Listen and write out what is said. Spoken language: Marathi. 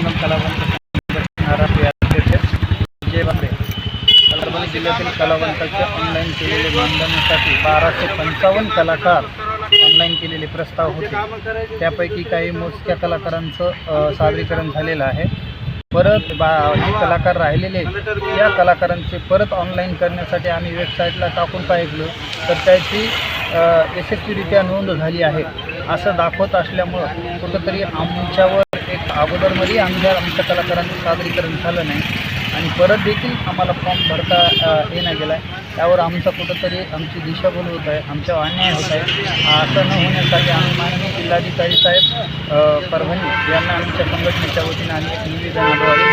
कलावंत संघटना महाराष्ट्रीय विजय बांबे परभणी जिल्ह्यातील कलावंताच्या ऑनलाईन केलेले नोंदणीसाठी बाराशे पंचावन्न कलाकार ऑनलाईन केलेले प्रस्ताव होते. त्यापैकी काही मोजक्या कलाकारांचं सादरीकरण झालेलं आहे. परत बा जे कलाकार राहिलेले त्या कलाकारांचे परत ऑनलाईन करण्यासाठी आम्ही वेबसाईटला टाकून पाहिलं तर त्याची यशस्वीरित्या नोंद झाली आहे. असं दाखवत असल्यामुळं कुठंतरी आमच्यावर अगोदरमध्ये आमच्या आमच्या कलाकारांचं सादरीकरण झालं नाही आणि परत देखील आम्हाला फॉर्म भरता येणं गेला आहे त्यावर आमचा कुठंतरी आमची दिशाभूल होत आहे आमच्या अन्याय होत आहे. असं न होण्यासाठी आम्ही माननीय जिल्हाधिकारी साहेब परभणी यांना आमच्या संघटनेच्या वतीनं आम्ही एक निवेदनाद्वारे